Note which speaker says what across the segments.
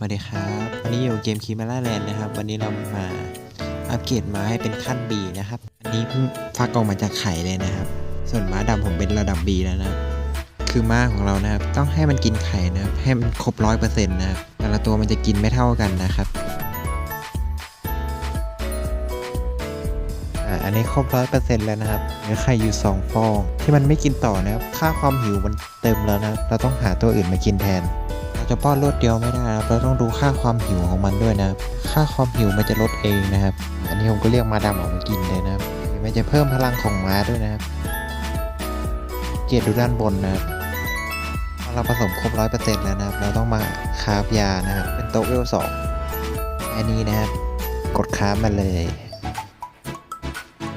Speaker 1: สวัสดีครับวันนี้อยู่เกมคีมาล่าแลนด์นะครับ วันนี้เรามาอัปเกรดม้าให้เป็นขั้น B นะครับ อันนี้เพิ่งฟักออกมาจากไข่เลยนะครับ ส่วนม้าดำผมเป็นระดับ B แล้วนะคือม้าของเรานะครับ ต้องให้มันกินไข่นะครับ ให้มันครบร้อยเปอร์เซ็นต์นะครับแต่ละตัวมันจะกินไม่เท่ากันนะครับอันนี้ครบร้อยเปอร์เซ็นต์แล้วนะครับเหลือไข่อยู่ 2 ฟอง ที่มันไม่กินต่อนะครับ ค่าความหิวมันเต็มแล้วนะรเราต้องหาตัวอื่นมากินแทน จะป้อนรวดเดียวไม่ได้นะครับ เราต้องดูค่าความหิวของมันด้วยนะครับ ค่าความหิวมันจะลดเองนะครับ อันนี้ผมก็เรียกมาดำออกมากินเลยนะครับ มันจะเพิ่มพลังของม้าด้วยนะครับ เกียรดูด้านบนนะครับพอเราผสมครบร้อยเปอร์เซ็นต์แล้วนะครับ เราต้องมาคาฟยานะครับ เป็นโต๊ะเวลสองอันนี้นะครับ กดคาฟมาเลย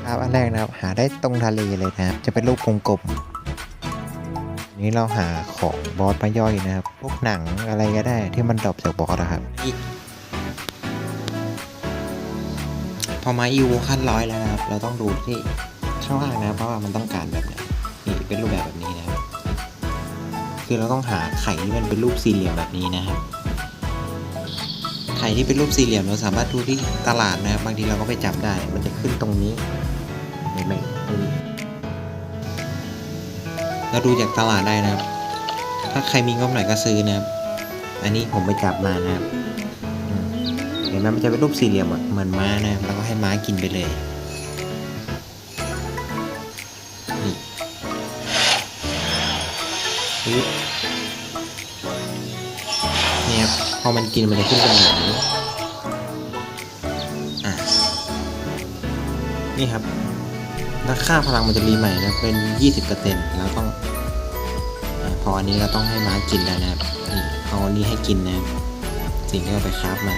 Speaker 1: ครับอันแรกนะครับ หาได้ตรงทะเลเลยนะครับ จะเป็นรูปวงกลม นี้เราหาของบอสมาย่อยนะครับ พวกหนังอะไรก็ได้ที่มันดรอปจากบอสนะครับ พอมาอีวขั้นร้อยแล้วนะครับ เราต้องดูที่ข้างล่างนะ เพราะว่ามันต้องการแบบไหนนี่เป็นรูปแบบแบบนี้นะครับ คือเราต้องหาไข่ที่มันเป็นรูปสี่เหลี่ยมแบบนี้นะครับ ไข่ที่เป็นรูปสี่เหลี่ยมเราสามารถดูที่ตลาดนะครับ บางทีเราก็ไปจับได้ มันจะขึ้นตรงนี้เห็นไหมตรงนี้ เราดูจากตลาดได้นะครับ ถ้าใครมีงบหน่อยก็ซื้อนะครับ อันนี้ผมไปจับมานะครับเห็นไหมมันจะเป็นรูปสี่เหลี่ยมเหมือนม้านะครับแล้วก็ให้ม้ากินไปเลยนี่นี่ครับพอมันกินมันจะขึ้นเป็นแบบนี้อะนี่ครับแล้วค่าพลังมันจะรีใหม่นะเป็น 20%แล้วต้อง อาพออันนี้เราต้องให้ม้ากินแล้วนะครับนี่เอาอันนี้ให้กินนะครับสิ่งที่เราไปคราฟมา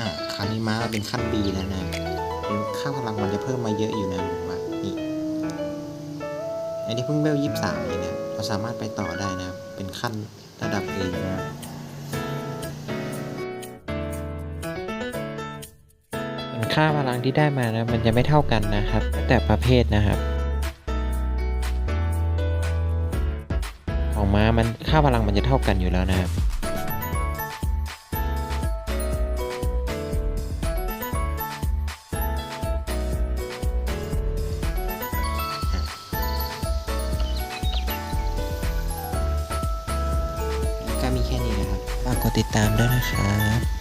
Speaker 1: อะคราวนี้ม้าเราเป็นขั้นบีแล้วนะเดี๋ยวค่าพลังมันจะเพิ่มมาเยอะอยู่นะ อันนี้เพิ่งเบลยี่สามเองนะเราสามารถไปต่อได้นะ เป็นขั้นระดับเอนะครับส่วนค่าพลังที่ได้มานะ มันจะไม่เท่ากันนะครับ แต่ประเภทนะครับ ของม้ามันค่าพลังมันจะเท่ากันอยู่แล้วนะครับ ดติดตามด้วยนะครับ